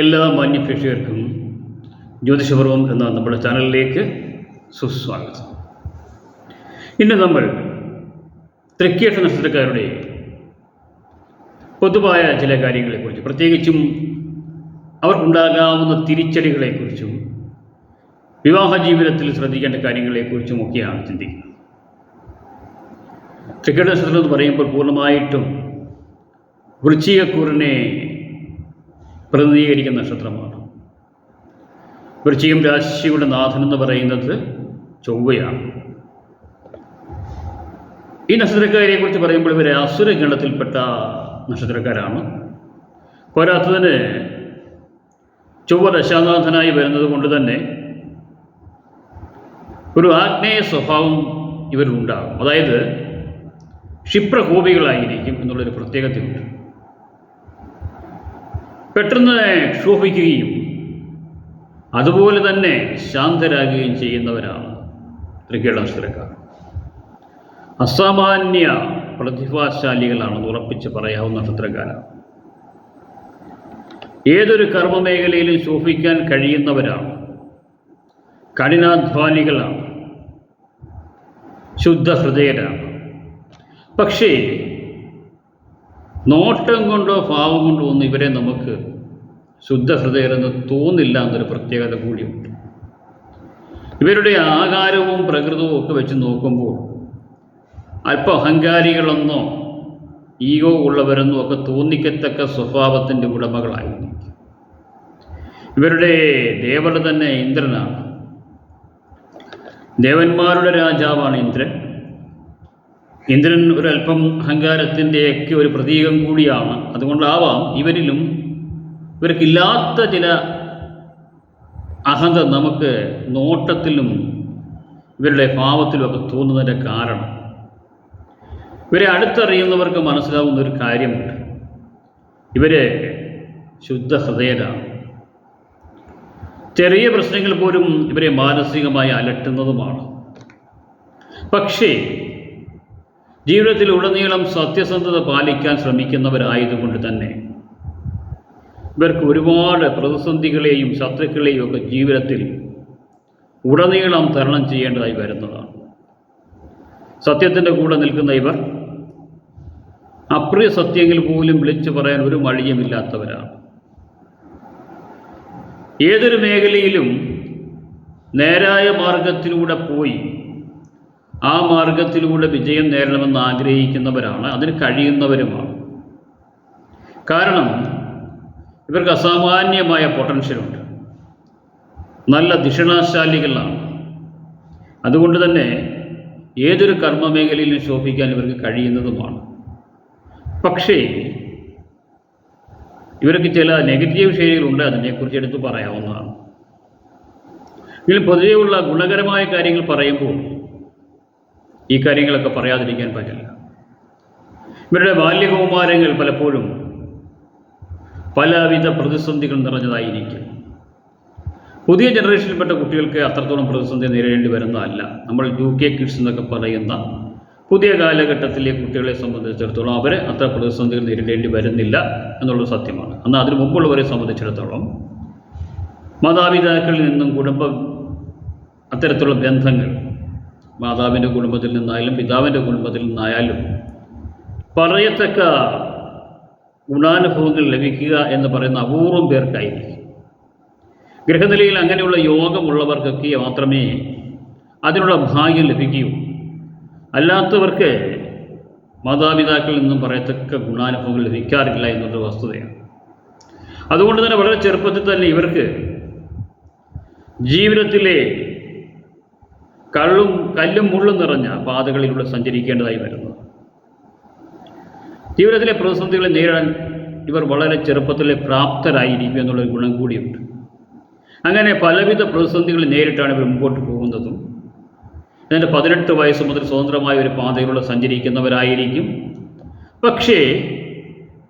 എല്ലാ മാന്യപ്രേക്ഷകർക്കും ജ്യോതിഷപർവം എന്ന നമ്മുടെ ചാനലിലേക്ക് സുസ്വാഗതം. ഇന്ന് നമ്മൾ തൃക്കേഷ നക്ഷത്രക്കാരുടെ പൊതുവായ ചില കാര്യങ്ങളെക്കുറിച്ച് പ്രത്യേകിച്ചും അവർക്കുണ്ടാകാവുന്ന തിരിച്ചടികളെക്കുറിച്ചും വിവാഹ ജീവിതത്തിൽ ശ്രദ്ധിക്കേണ്ട കാര്യങ്ങളെക്കുറിച്ചും ഒക്കെയാണ് ചിന്തിക്കുന്നത്. തൃക്കേട നക്ഷത്രം എന്ന് പറയുമ്പോൾ പൂർണമായിട്ടും വൃശ്ചികക്കൂറിനെ പ്രതിനിധീകരിക്കുന്ന നക്ഷത്രമാണ്. വൃശ്ചികം രാശിയുടെ നാഥൻ എന്ന് പറയുന്നത് ചൊവ്വയാണ്. ഈ നക്ഷത്രക്കാരെ കുറിച്ച് പറയുമ്പോൾ ഇവരെ അസുര ഗണത്തിൽപ്പെട്ട നക്ഷത്രക്കാരാണ്. പോരാത്തതിന് ചൊവ്വ ദശാനാഥനായി വരുന്നത് കൊണ്ട് തന്നെ ഒരു ആഗ്നേയ സ്വഭാവം ഇവരുണ്ടാകും അതായത് ക്ഷിപ്രകോപികളായിരിക്കും എന്നുള്ളൊരു പ്രത്യേകതയുണ്ട്. പെട്ടെന്ന് ക്ഷോഭിക്കുകയും അതുപോലെ തന്നെ ശാന്തരാകുകയും ചെയ്യുന്നവരാണ് തൃക്കേട സ്ഥിരക്കാർ അസാമാന്യ പ്രതിഭാശാലികളാണെന്ന് ഉറപ്പിച്ച് പറയാവുന്ന നക്ഷത്രക്കാരാണ് ഏതൊരു കർമ്മമേഖലയിലും ശോഭിക്കാൻ കഴിയുന്നവരാണ്. കഠിനാധ്വാനികളാണ്. ശുദ്ധ ഹൃദയരാണ് പക്ഷേ നോട്ടം കൊണ്ടോ ഭാവം കൊണ്ടോ ഒന്നും ഇവരെ നമുക്ക് ശുദ്ധ ഹൃദയരെന്ന് തോന്നില്ല എന്നൊരു പ്രത്യേകത കൂടിയുണ്ട്. ഇവരുടെ ആകാരവും പ്രകൃതവും ഒക്കെ വെച്ച് നോക്കുമ്പോൾ അല്പ അഹങ്കാരികളെന്നോ ഈഗോ ഉള്ളവരെന്നോ ഒക്കെ തോന്നിക്കത്തക്ക സ്വഭാവത്തിന്റെ ഉടമകളായിരുന്നു ഇവരുടെ ദേവത തന്നെ ഇന്ദ്രനാണ്. ദേവന്മാരുടെ രാജാവാണ് ഇന്ദ്രൻ. ഇന്ദ്രൻ ഒരല്പം അഹങ്കാരത്തിന്റെയൊക്കെ ഒരു പ്രതീകം കൂടിയാണ്. അതുകൊണ്ടാവാം ഇവരിലും ഇവർക്കില്ലാത്ത ചില അഹന്ത നമുക്ക് നോട്ടത്തിലും ഇവരുടെ ഭാവത്തിലുമൊക്കെ തോന്നുന്നതിന്റെ കാരണം. ഇവരെ അടുത്തറിയുന്നവർക്ക് മനസ്സിലാവുന്ന ഒരു കാര്യമുണ്ട്. ഇവർ ശുദ്ധ ഹൃദയരാണ് ചെറിയ പ്രശ്നങ്ങൾ പോലും ഇവരെ മാനസികമായി അലട്ടുന്നതുമാണ്. പക്ഷേ ജീവിതത്തിൽ ഉടനീളം സത്യസന്ധത പാലിക്കാൻ ശ്രമിക്കുന്നവരായതുകൊണ്ട് തന്നെ ഇവർക്ക് ഒരുപാട് പ്രതിസന്ധികളെയും ശത്രുക്കളെയും ഒക്കെ ജീവിതത്തിൽ ഉടനീളം തരണം ചെയ്യേണ്ടതായി വരുന്നതാണ്. സത്യത്തിന്റെ കൂടെ നിൽക്കുന്ന ഇവർ അപ്രിയ സത്യങ്ങൾ പോലും വിളിച്ചു പറയാൻ ഒരു മടിയുമില്ലാത്തവരാണ്. ഏതൊരു മേഖലയിലും നേരായ മാർഗത്തിലൂടെ പോയി ആ മാർഗത്തിലൂടെ വിജയം നേടണമെന്ന് ആഗ്രഹിക്കുന്നവരാണ് അതിന് കഴിയുന്നവരുമാണ്. കാരണം ഇവർക്ക് അസാമാന്യമായ പൊട്ടൻഷ്യലുണ്ട് നല്ല ദിഷണാശാലികളാണ് അതുകൊണ്ട് തന്നെ ഏതൊരു കർമ്മ മേഖലയിലും ശോഭിക്കാൻ ഇവർക്ക് കഴിയുന്നതുമാണ്. പക്ഷേ ഇവർക്ക് ചില നെഗറ്റീവ് ശൈലികളുണ്ട് അതിനെക്കുറിച്ച് എടുത്ത് പറയാവുന്നതാണ്. എങ്കിലും പൊതുവെയുള്ള ഗുണകരമായ കാര്യങ്ങൾ പറയുമ്പോൾ ഈ കാര്യങ്ങളൊക്കെ പറയാതിരിക്കാൻ പറ്റില്ല. ഇവരുടെ ബാല്യകൗമാരങ്ങൾ പലപ്പോഴും പലവിധ പ്രതിസന്ധികൾ നിറഞ്ഞതായിരിക്കും. പുതിയ ജനറേഷനിൽപ്പെട്ട കുട്ടികൾക്ക് അത്രത്തോളം പ്രതിസന്ധി നേരിടേണ്ടി വരുന്നതല്ല. നമ്മൾ യു കെ കിഡ്സ് എന്നൊക്കെ പറയുന്ന പുതിയ കാലഘട്ടത്തിലെ കുട്ടികളെ സംബന്ധിച്ചിടത്തോളം അവർ അത്ര പ്രതിസന്ധികൾ നേരിടേണ്ടി വരുന്നില്ല എന്നുള്ളത് സത്യമാണ്. എന്നാൽ അതിനു മുമ്പുള്ളവരെ സംബന്ധിച്ചിടത്തോളം മാതാപിതാക്കളിൽ നിന്നും കുടുംബം അത്തരത്തിലുള്ള ബന്ധങ്ങൾ മാതാവിന്റെ കുടുംബത്തിൽ നിന്നായാലും പിതാവിന്റെ കുടുംബത്തിൽ നിന്നായാലും പറയത്തക്ക ഗുണാനുഭവങ്ങൾ ലഭിക്കുക എന്ന് പറയുന്ന അപൂർവം പേർക്കായിരിക്കും. ഗ്രഹനിലയിൽ അങ്ങനെയുള്ള യോഗമുള്ളവർക്കൊക്കെ മാത്രമേ അതിനുള്ള ഭാഗ്യം ലഭിക്കൂ. അല്ലാത്തവർക്ക് മാതാപിതാക്കളിൽ നിന്നും പറയത്തക്ക ഗുണാനുഭവങ്ങൾ ലഭിക്കാറില്ല എന്നുള്ള വസ്തുതയാണ്. അതുകൊണ്ട് തന്നെ വളരെ ചെറുപ്പത്തിൽ തന്നെ ഇവർക്ക് ജീവിതത്തിലെ കള്ളും കല്ലും മുള്ളും നിറഞ്ഞ പാതകളിലൂടെ സഞ്ചരിക്കേണ്ടതായി വരുന്നു. ജീവിതത്തിലെ പ്രതിസന്ധികളെ നേരിടാൻ ഇവർ വളരെ ചെറുപ്പത്തിലെ പ്രാപ്തരായിരിക്കും എന്നുള്ളൊരു ഗുണം കൂടിയുണ്ട്. അങ്ങനെ പലവിധ പ്രതിസന്ധികൾ നേരിട്ടാണ് ഇവർ മുമ്പോട്ട് പോകുന്നതും. എന്നിട്ട് പതിനെട്ട് വയസ്സ് മുതൽ സ്വതന്ത്രമായ ഒരു പാതയിലൂടെ സഞ്ചരിക്കുന്നവരായിരിക്കും. പക്ഷേ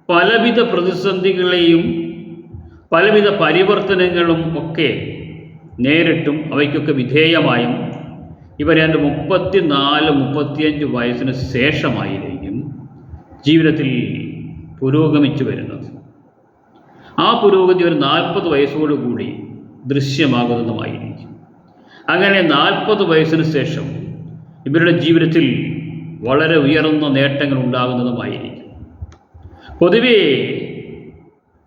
പലവിധ പ്രതിസന്ധികളെയും പലവിധ പരിവർത്തനങ്ങളും ഒക്കെ നേരിട്ടും അവയ്ക്കൊക്കെ വിധേയമായും ഇവർ രണ്ട് മുപ്പത്തി നാല് മുപ്പത്തിയഞ്ച് വയസ്സിന് ശേഷമായിരിക്കും ജീവിതത്തിൽ പുരോഗമിച്ചു വരുന്നത്. ആ പുരോഗതി ഒരു നാൽപ്പത് വയസ്സോടുകൂടി ദൃശ്യമാകുന്നതുമായിരിക്കും. അങ്ങനെ നാൽപ്പത് വയസ്സിന് ശേഷം ഇവരുടെ ജീവിതത്തിൽ വളരെ ഉയർന്ന നേട്ടങ്ങൾ ഉണ്ടാകുന്നതുമായിരിക്കും. പൊതുവേ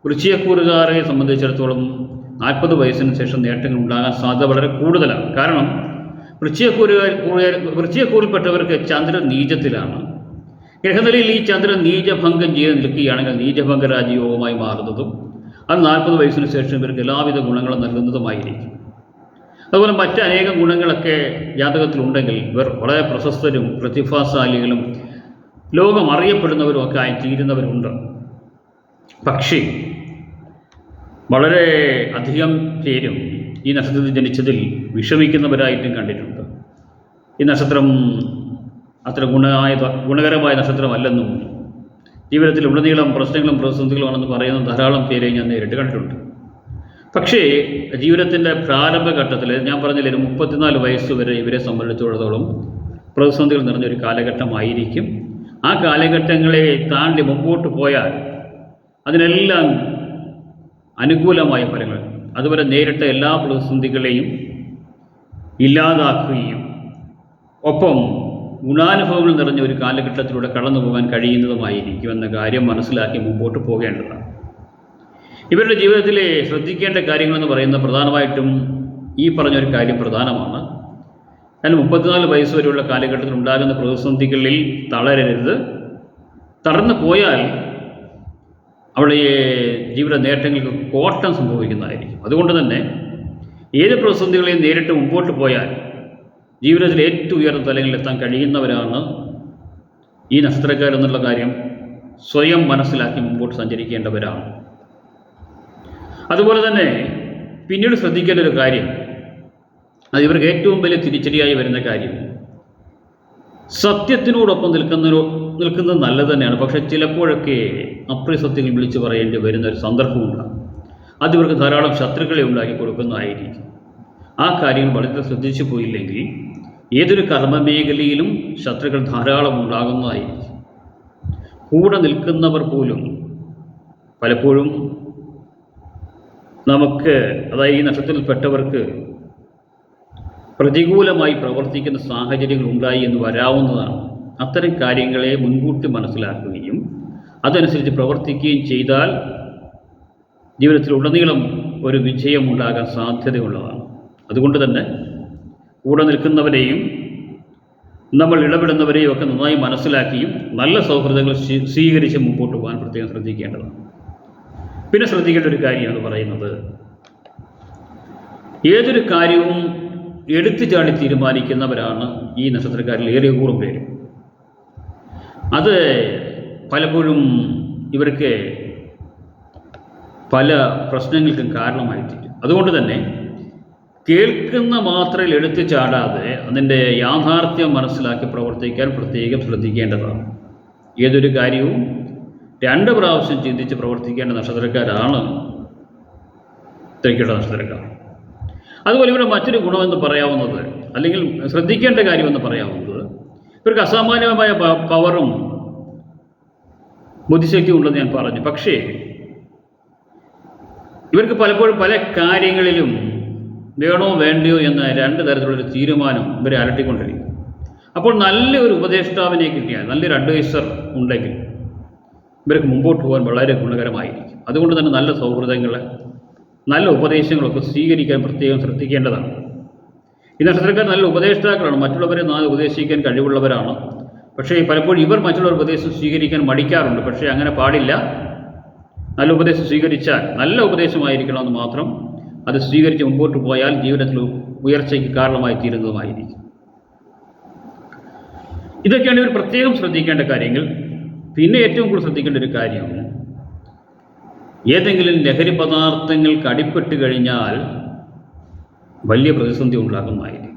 വൃശ്ചികക്കൂറുകാരെ സംബന്ധിച്ചിടത്തോളം നാൽപ്പത് വയസ്സിന് ശേഷം നേട്ടങ്ങൾ ഉണ്ടാകാൻ സാധ്യത വളരെ കൂടുതലാണ്. കാരണം വൃശ്ചികക്കൂറുകാർ വൃശ്ചികക്കൂറിൽപ്പെട്ടവർക്ക് ചന്ദ്രൻ നീചത്തിലാണ് ഗ്രഹനിലയിൽ ഈ ചന്ദ്രൻ നീചഭംഗം ചെയ്ത് നിൽക്കുകയാണെങ്കിൽ നീചഭംഗ രാജയോഗമായി മാറുന്നതും അത് നാൽപ്പത് വയസ്സിന് ശേഷം ഇവർക്ക് എല്ലാവിധ ഗുണങ്ങളും നൽകുന്നതുമായിരിക്കും. അതുപോലെ മറ്റനേകം ഗുണങ്ങളൊക്കെ ജാതകത്തിലുണ്ടെങ്കിൽ ഇവർ വളരെ പ്രശസ്തരും പ്രതിഭാശാലികളും ലോകം അറിയപ്പെടുന്നവരും ഒക്കെ ആയി തീരുന്നവരുണ്ട്. പക്ഷേ വളരെ അധികം പേരും ഈ നക്ഷത്രത്തിൽ ജനിച്ചതിൽ വിഷമിക്കുന്നവരായിട്ടും കണ്ടിട്ടുണ്ട്. ഈ നക്ഷത്രം അത്ര ഗുണമായ ഗുണകരമായ നക്ഷത്രമല്ലെന്നും ജീവിതത്തിൽ ഉടനീളം പ്രശ്നങ്ങളും പ്രതിസന്ധികളുമാണെന്ന് പറയുന്ന ധാരാളം പേരെ ഞാൻ നേരിട്ട് കണ്ടിട്ടുണ്ട്. പക്ഷേ ജീവിതത്തിന്റെ പ്രാരംഭഘട്ടത്തിൽ ഞാൻ പറഞ്ഞില്ലേ ഒരു മുപ്പത്തിനാല് വയസ്സ് വരെ ഇവരെ സംബന്ധിച്ചിടത്തോളം പ്രതിസന്ധികൾ നിറഞ്ഞൊരു കാലഘട്ടമായിരിക്കും. ആ കാലഘട്ടങ്ങളെ താണ്ടി മുമ്പോട്ട് പോയാൽ അതിനെല്ലാം അനുകൂലമായ ഫലങ്ങൾ അതുവരെ നേരിട്ട എല്ലാ പ്രതിസന്ധികളെയും ഇല്ലാതാക്കുകയും ഒപ്പം ഗുണാനുഭവങ്ങൾ നിറഞ്ഞ ഒരു കാലഘട്ടത്തിലൂടെ കടന്നു പോകാൻ കഴിയുന്നതുമായിരിക്കും എന്ന കാര്യം മനസ്സിലാക്കി മുമ്പോട്ട് പോകേണ്ടതാണ്. ഇവരുടെ ജീവിതത്തിലെ ശ്രദ്ധിക്കേണ്ട കാര്യങ്ങളെന്ന് പറയുന്നത് പ്രധാനമായിട്ടും ഈ പറഞ്ഞൊരു കാര്യം പ്രധാനമാണ്. എന്നാൽ മുപ്പത്തിനാല് വയസ്സ് വരെയുള്ള കാലഘട്ടത്തിൽ ഉണ്ടാകുന്ന പ്രതിസന്ധികളിൽ തളരരുത്. തളർന്നു പോയാൽ അവിടെ ജീവിത നേട്ടങ്ങൾക്ക് കോട്ടം സംഭവിക്കുന്നതായിരിക്കും. അതുകൊണ്ട് തന്നെ ഏത് പ്രതിസന്ധികളെയും നേരിട്ട് മുമ്പോട്ട് പോയാൽ ജീവിതത്തിൽ ഏറ്റവും ഉയർന്ന തലങ്ങളിൽ എത്താൻ കഴിയുന്നവരാണ് ഈ നക്ഷത്രക്കാരെന്നുള്ള കാര്യം സ്വയം മനസ്സിലാക്കി മുമ്പോട്ട് സഞ്ചരിക്കേണ്ടവരാണ്. അതുപോലെ തന്നെ പിന്നീട് ശ്രദ്ധിക്കേണ്ട ഒരു കാര്യം അത് ഇവർക്ക് ഏറ്റവും വലിയ തിരിച്ചടിയായി വരുന്ന കാര്യം സത്യത്തിനോടൊപ്പം നിൽക്കുന്നതിനോ നിൽക്കുന്നത് നല്ലത് തന്നെയാണ്. പക്ഷേ ചിലപ്പോഴൊക്കെ അപ്രിസത്യങ്ങൾ വിളിച്ചു പറയേണ്ടി വരുന്ന ഒരു സന്ദർഭമുണ്ടാകും അത് ഇവർക്ക് ധാരാളം ശത്രുക്കളെ ഉണ്ടാക്കി കൊടുക്കുന്നതായിരിക്കും. ആ കാര്യങ്ങൾ വളരെ ശ്രദ്ധിച്ചു പോയില്ലെങ്കിൽ ഏതൊരു കർമ്മമേഖലയിലും ശത്രുക്കൾ ധാരാളം ഉണ്ടാകുന്നതായിരിക്കും. കൂടെ നിൽക്കുന്നവർ പോലും പലപ്പോഴും നമുക്ക് അതായത് ഈ നക്ഷത്രത്തിൽപ്പെട്ടവർക്ക് പ്രതികൂലമായി പ്രവർത്തിക്കുന്ന സാഹചര്യങ്ങൾ ഉണ്ടായി എന്ന് വരാവുന്നതാണ്. അത്തരം കാര്യങ്ങളെ മുൻകൂട്ടി മനസ്സിലാക്കുകയും അതനുസരിച്ച് പ്രവർത്തിക്കുകയും ചെയ്താൽ ജീവിതത്തിൽ ഉടനീളം ഒരു വിജയമുണ്ടാകാൻ സാധ്യതയുള്ളതാണ്. അതുകൊണ്ട് തന്നെ കൂടെ നിൽക്കുന്നവരെയും നമ്മൾ ഇടപെടുന്നവരെയും ഒക്കെ നന്നായി മനസ്സിലാക്കിയും നല്ല സൗഹൃദങ്ങൾ സ്വീ- സ്വീകരിച്ച് മുമ്പോട്ട് പോകാൻ പ്രത്യേകം ശ്രദ്ധിക്കേണ്ടതാണ്. പിന്നെ ശ്രദ്ധിക്കേണ്ട ഒരു കാര്യം എന്ന് പറയുന്നത് ഏതൊരു കാര്യവും എടുത്തു ചാടി തീരുമാനിക്കുന്നവരാണ് ഈ നക്ഷത്രക്കാരിൽ ഏറെ കൂറും പേര്. അത് പലപ്പോഴും ഇവർക്ക് പല പ്രശ്നങ്ങൾക്കും കാരണമായി തീരും അതുകൊണ്ട് തന്നെ കേൾക്കുന്ന മാത്രയിൽ എടുത്തു ചാടാതെ അതിന്റെ യാഥാർത്ഥ്യം മനസ്സിലാക്കി പ്രവർത്തിക്കാൻ പ്രത്യേകം ശ്രദ്ധിക്കേണ്ടതാണ്. ഏതൊരു കാര്യവും രണ്ട് പ്രാവശ്യം ചിന്തിച്ച് പ്രവർത്തിക്കേണ്ട നക്ഷത്രക്കാരാണ് തിരക്കേണ്ട നക്ഷത്രക്കാർ. അതുപോലെ ഇവിടെ മറ്റൊരു ഗുണമെന്ന് പറയാവുന്നത് അല്ലെങ്കിൽ ശ്രദ്ധിക്കേണ്ട കാര്യമെന്ന് പറയാവുന്നത് ഇവർക്ക് അസാമാന്യമായ പവറും ബുദ്ധിശക്തിയും ഉണ്ടെന്ന് ഞാൻ പറഞ്ഞു. പക്ഷേ ഇവർക്ക് പലപ്പോഴും പല കാര്യങ്ങളിലും വേണോ വേണ്ടയോ എന്ന രണ്ട് തരത്തിലുള്ളൊരു തീരുമാനം ഇവരെ അലട്ടിക്കൊണ്ടിരിക്കും അപ്പോൾ നല്ലൊരു ഉപദേഷ്ടാവിനെ കിട്ടിയാൽ നല്ലൊരു അഡ്വൈസർ ഉണ്ടെങ്കിൽ ഇവർക്ക് മുമ്പോട്ട് പോകാൻ വളരെ ഗുണകരമായിരിക്കും. അതുകൊണ്ട് തന്നെ നല്ല സൗഹൃദങ്ങൾ നല്ല ഉപദേശങ്ങളൊക്കെ സ്വീകരിക്കാൻ പ്രത്യേകം ശ്രദ്ധിക്കേണ്ടതാണ്. ഈ നക്ഷത്രക്കാർ നല്ല ഉപദേഷ്ടാക്കളാണ്. മറ്റുള്ളവരെ നാല് ഉപദേശിക്കാൻ കഴിവുള്ളവരാണ്. പക്ഷേ പലപ്പോഴും ഇവർ മറ്റുള്ളവർ ഉപദേശം സ്വീകരിക്കാൻ മടിക്കാറുണ്ട്. പക്ഷേ അങ്ങനെ പാടില്ല. നല്ല ഉപദേശം സ്വീകരിച്ചാൽ നല്ല ഉപദേശമായിരിക്കണമെന്ന് മാത്രം അത് സ്വീകരിച്ച് മുമ്പോട്ട് പോയാൽ ജീവിതത്തിൽ ഉയർച്ചയ്ക്ക് കാരണമായി തീരുന്നതുമായിരിക്കും. ഇതൊക്കെയാണ് ഇവർ പ്രത്യേകം ശ്രദ്ധിക്കേണ്ട കാര്യങ്ങൾ. പിന്നെ ഏറ്റവും കൂടുതൽ ശ്രദ്ധിക്കേണ്ട ഒരു കാര്യമാണ് ഏതെങ്കിലും ലഹരി പദാർത്ഥങ്ങൾക്ക് അടിപ്പെട്ട് കഴിഞ്ഞാൽ വലിയ പ്രതിസന്ധി ഉണ്ടാക്കുന്നതായിരിക്കും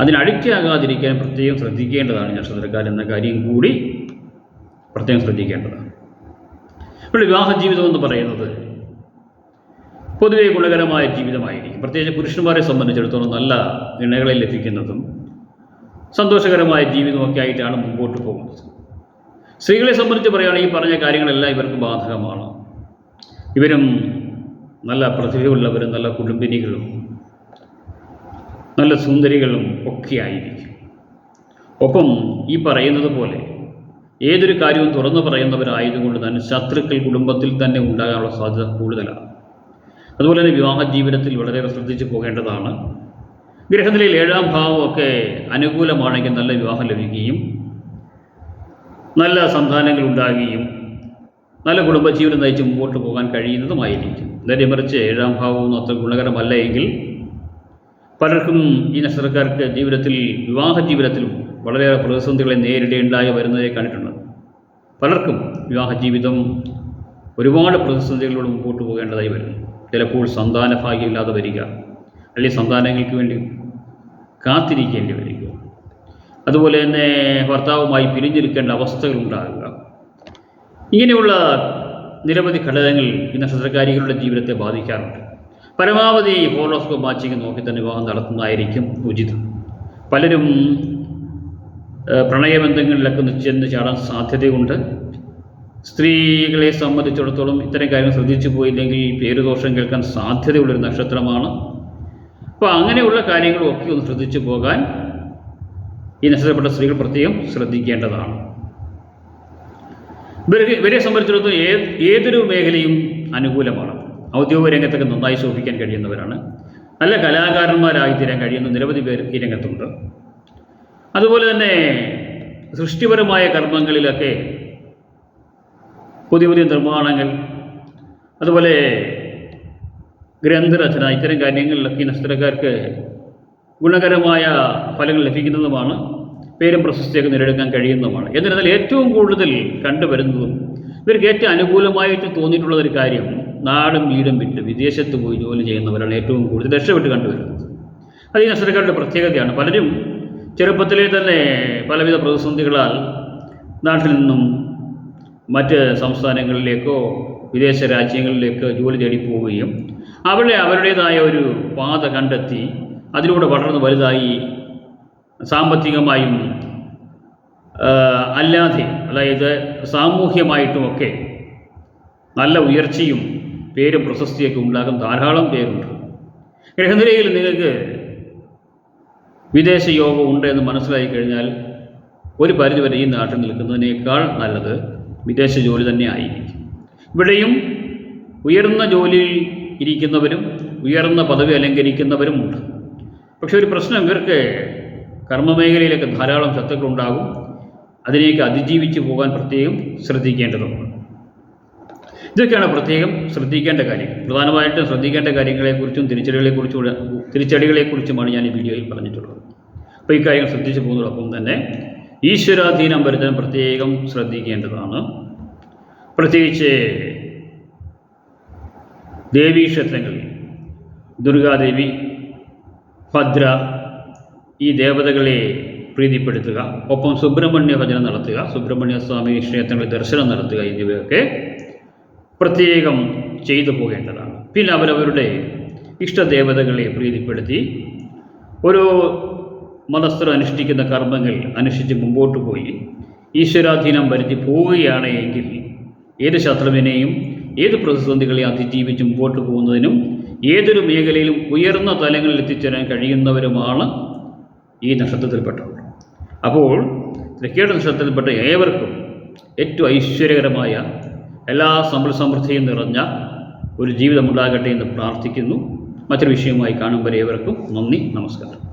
അതിന് അഡിക്റ്റാകാതിരിക്കാൻ പ്രത്യേകം ശ്രദ്ധിക്കേണ്ടതാണ് നക്ഷത്രക്കാർ എന്ന കാര്യം കൂടി പ്രത്യേകം ശ്രദ്ധിക്കേണ്ടതാണ്. ഇവിടെ വിവാഹ ജീവിതം എന്ന് പറയുന്നത് പൊതുവെ ഗുണകരമായ ജീവിതമായിരിക്കും. പ്രത്യേകിച്ച് പുരുഷന്മാരെ സംബന്ധിച്ചിടത്തോളം നല്ല ഇണകളെ ലഭിക്കുന്നതും സന്തോഷകരമായ ജീവിതമൊക്കെ ആയിട്ടാണ് മുമ്പോട്ട് പോകുന്നത്. സ്ത്രീകളെ സംബന്ധിച്ച് പറയുകയാണെങ്കിൽ ഈ പറഞ്ഞ കാര്യങ്ങളെല്ലാം ഇവർക്ക് ബാധകമാണ്. ഇവരും നല്ല പ്രതിഭയുള്ളവരും നല്ല കുടുംബിനികളും നല്ല സുന്ദരികളും ഒക്കെ ആയിരിക്കും. ഒപ്പം ഈ പറയുന്നത് പോലെ ഏതൊരു കാര്യവും തുറന്നു പറയുന്നവരായതുകൊണ്ട് തന്നെ ശത്രുക്കൾ കുടുംബത്തിൽ തന്നെ ഉണ്ടാകാനുള്ള സാധ്യത കൂടുതലാണ്. അതുപോലെ തന്നെ വിവാഹ ജീവിതത്തിൽ വളരെയേറെ ശ്രദ്ധിച്ചു പോകേണ്ടതാണ്. ഗ്രഹനിലയിൽ ഏഴാം ഭാവമൊക്കെ അനുകൂലമാണെങ്കിൽ നല്ല വിവാഹം ലഭിക്കുകയും നല്ല സന്താനങ്ങൾ ഉണ്ടാകുകയും നല്ല കുടുംബജീവിതം നയിച്ച് മുമ്പോട്ട് പോകാൻ കഴിയുന്നതുമായിരിക്കും. നേരെ മറിച്ച് ഏഴാം ഭാവവും അത്ര ഗുണകരമല്ല എങ്കിൽ പലർക്കും ഈ നക്ഷത്രക്കാർക്ക് ജീവിതത്തിൽ വിവാഹ ജീവിതത്തിലും വളരെയേറെ പ്രതിസന്ധികളെ നേരിടേണ്ടായി വരുന്നതായി കണ്ടിട്ടുണ്ട്. പലർക്കും വിവാഹ ജീവിതം ഒരുപാട് പ്രതിസന്ധികളോട് മുമ്പോട്ട് പോകേണ്ടതായി വരുന്നു. ചിലപ്പോൾ സന്താന ഭാഗ്യമില്ലാതെ വരിക അല്ലെങ്കിൽ സന്താനങ്ങൾക്ക് വേണ്ടി കാത്തിരിക്കേണ്ടി വരിക. അതുപോലെ തന്നെ ഭർത്താവുമായി പിരിഞ്ഞിരിക്കേണ്ട അവസ്ഥകൾ ഉണ്ടാകുക. ഇങ്ങനെയുള്ള നിരവധി ഘടകങ്ങൾ ഈ നക്ഷത്രകാരികളുടെ ജീവിതത്തെ ബാധിക്കാറുണ്ട്. പരമാവധി ഹോറോസ്കോപ്പ് മാച്ചിങ് നോക്കി തന്നെ വിവാഹം നടത്തുന്നതായിരിക്കും ഉചിതം. പലരും പ്രണയബന്ധങ്ങളിലൊക്കെ ചെന്ന് ചാടാൻ സാധ്യതയുണ്ട്. സ്ത്രീകളെ സംബന്ധിച്ചിടത്തോളം ഇത്തരം കാര്യങ്ങൾ ശ്രദ്ധിച്ചു പോയില്ലെങ്കിൽ പേരുദോഷം കേൾക്കാൻ സാധ്യതയുള്ളൊരു നക്ഷത്രമാണ്. അപ്പോൾ അങ്ങനെയുള്ള കാര്യങ്ങളൊക്കെ ഒന്ന് ശ്രദ്ധിച്ചു പോകാൻ ഈ നക്ഷത്രപ്പെട്ട സ്ത്രീകൾ പ്രത്യേകം ശ്രദ്ധിക്കേണ്ടതാണ്. ഇവരെ ഇവരെ സംബന്ധിച്ചിടത്തോളം ഏത് ഏതൊരു മേഖലയും അനുകൂലമാണ്. ഔദ്യോഗിക രംഗത്തൊക്കെ നന്നായി ശോഭിക്കാൻ കഴിയുന്നവരാണ്. നല്ല കലാകാരന്മാരായി തീരാൻ കഴിയുന്ന നിരവധി പേർ ഈ രംഗത്തുണ്ട്. അതുപോലെ തന്നെ സൃഷ്ടിപരമായ കർമ്മങ്ങളിലൊക്കെ പുതിയ പുതിയ നിർമ്മാണങ്ങൾ അതുപോലെ ഗ്രന്ഥരചന ഇത്തരം കാര്യങ്ങളിലൊക്കെ നക്ഷത്രക്കാർക്ക് ഗുണകരമായ ഫലങ്ങൾ ലഭിക്കുന്നതുമാണ് പേരും പ്രശസ്തിയൊക്കെ നേടിയെടുക്കാൻ കഴിയുന്നതുമാണ്. എന്നിരുന്നാൽ ഏറ്റവും കൂടുതൽ കണ്ടുവരുന്നതും ഇവർക്ക് ഏറ്റവും അനുകൂലമായിട്ട് തോന്നിയിട്ടുള്ള ഒരു കാര്യം നാടും വീടും വിട്ട് വിദേശത്ത് പോയി ജോലി ചെയ്യുന്നവരാണ് ഏറ്റവും കൂടുതൽ രക്ഷപ്പെട്ട് കണ്ടുവരുന്നത്. അത് ഈ നക്ഷത്രക്കാരുടെ പ്രത്യേകതയാണ്. പലരും ചെറുപ്പത്തിലെ തന്നെ പലവിധ പ്രതിസന്ധികളാൽ നാട്ടിൽ നിന്നും മറ്റ് സംസ്ഥാനങ്ങളിലേക്കോ വിദേശ രാജ്യങ്ങളിലേക്കോ ജോലി തേടി പോവുകയും അവിടെ അവരുടേതായ ഒരു പാത കണ്ടെത്തി അതിലൂടെ വളർന്ന് വലുതായി സാമ്പത്തികമായും അല്ലാതെ അതായത് സാമൂഹ്യമായിട്ടുമൊക്കെ നല്ല ഉയർച്ചയും പേരും പ്രശസ്തിയൊക്കെ ഉണ്ടാകും ധാരാളം പേരുണ്ട്. ഗ്രഹനിലയിൽ നിങ്ങൾക്ക് വിദേശ യോഗം ഉണ്ട് എന്ന് മനസ്സിലായി കഴിഞ്ഞാൽ ഒരു പരിധിവരെ ഈ നാട്ടിൽ നിൽക്കുന്നതിനേക്കാൾ നല്ലത് വിദേശ ജോലി തന്നെ ആയിരിക്കും. ഇവിടെയും ഉയർന്ന ജോലിയിൽ ഇരിക്കുന്നവരും ഉയർന്ന പദവി അലങ്കരിക്കുന്നവരുമുണ്ട് പക്ഷെ ഒരു പ്രശ്നം ഇവർക്ക് കർമ്മമേഖലയിലൊക്കെ ധാരാളം ശത്രുക്കളുണ്ടാകും. അതിനേക്ക് അതിജീവിച്ച് പോകാൻ പ്രത്യേകം ശ്രദ്ധിക്കേണ്ടതുണ്ട്. ഇതൊക്കെയാണ് പ്രത്യേകം ശ്രദ്ധിക്കേണ്ട കാര്യങ്ങൾ പ്രധാനമായിട്ടും ശ്രദ്ധിക്കേണ്ട കാര്യങ്ങളെക്കുറിച്ചും തിരിച്ചടികളെക്കുറിച്ചും തിരിച്ചടികളെക്കുറിച്ചുമാണ് ഞാൻ ഈ വീഡിയോയിൽ പറഞ്ഞിട്ടുള്ളത്. അപ്പോൾ ഈ കാര്യങ്ങൾ ശ്രദ്ധിച്ചു പോകുന്നതോടൊപ്പം തന്നെ ഈശ്വരാധീനം വരുത്താൻ പ്രത്യേകം ശ്രദ്ധിക്കേണ്ടതാണ്. പ്രത്യേകിച്ച് ദേവീക്ഷേത്രങ്ങളിൽ ദുർഗാദേവി ഭദ്ര ഈ ദേവതകളെ പ്രീതിപ്പെടുത്തുക. ഒപ്പം സുബ്രഹ്മണ്യ ഭജനം നടത്തുക. സുബ്രഹ്മണ്യ സ്വാമി ക്ഷേത്രങ്ങളിൽ ദർശനം നടത്തുക എന്നിവയൊക്കെ പ്രത്യേകം ചെയ്തു പോകേണ്ടതാണ്. പിന്നെ അവരവരുടെ ഇഷ്ടദേവതകളെ പ്രീതിപ്പെടുത്തി ഓരോ മതസ്ഥർ അനുഷ്ഠിക്കുന്ന കർമ്മങ്ങൾ അനുഷ്ഠിച്ച് മുമ്പോട്ട് പോയി. ഈശ്വരാധീനം വരുത്തി പോവുകയാണ് എങ്കിൽ ഏത് ശത്രുവിനെയും ഏത് പ്രതിസന്ധികളെ അതിജീവിച്ച് മുമ്പോട്ട് പോകുന്നതിനും ഏതൊരു മേഖലയിലും ഉയർന്ന തലങ്ങളിൽ എത്തിച്ചേരാൻ കഴിയുന്നവരുമാണ് ഈ നക്ഷത്രത്തിൽപ്പെട്ടവർ. അപ്പോൾ തൃക്കേട് നക്ഷത്രത്തിൽപ്പെട്ട ഏവർക്കും ഏറ്റവും ഐശ്വര്യകരമായ എല്ലാ സമ്പൽ സമൃദ്ധിയും നിറഞ്ഞ ഒരു ജീവിതമുണ്ടാകട്ടെ എന്ന് പ്രാർത്ഥിക്കുന്നു. മറ്റൊരു വിഷയവുമായി കാണുമ്പോൾ ഏവർക്കും നന്ദി നമസ്കാരം.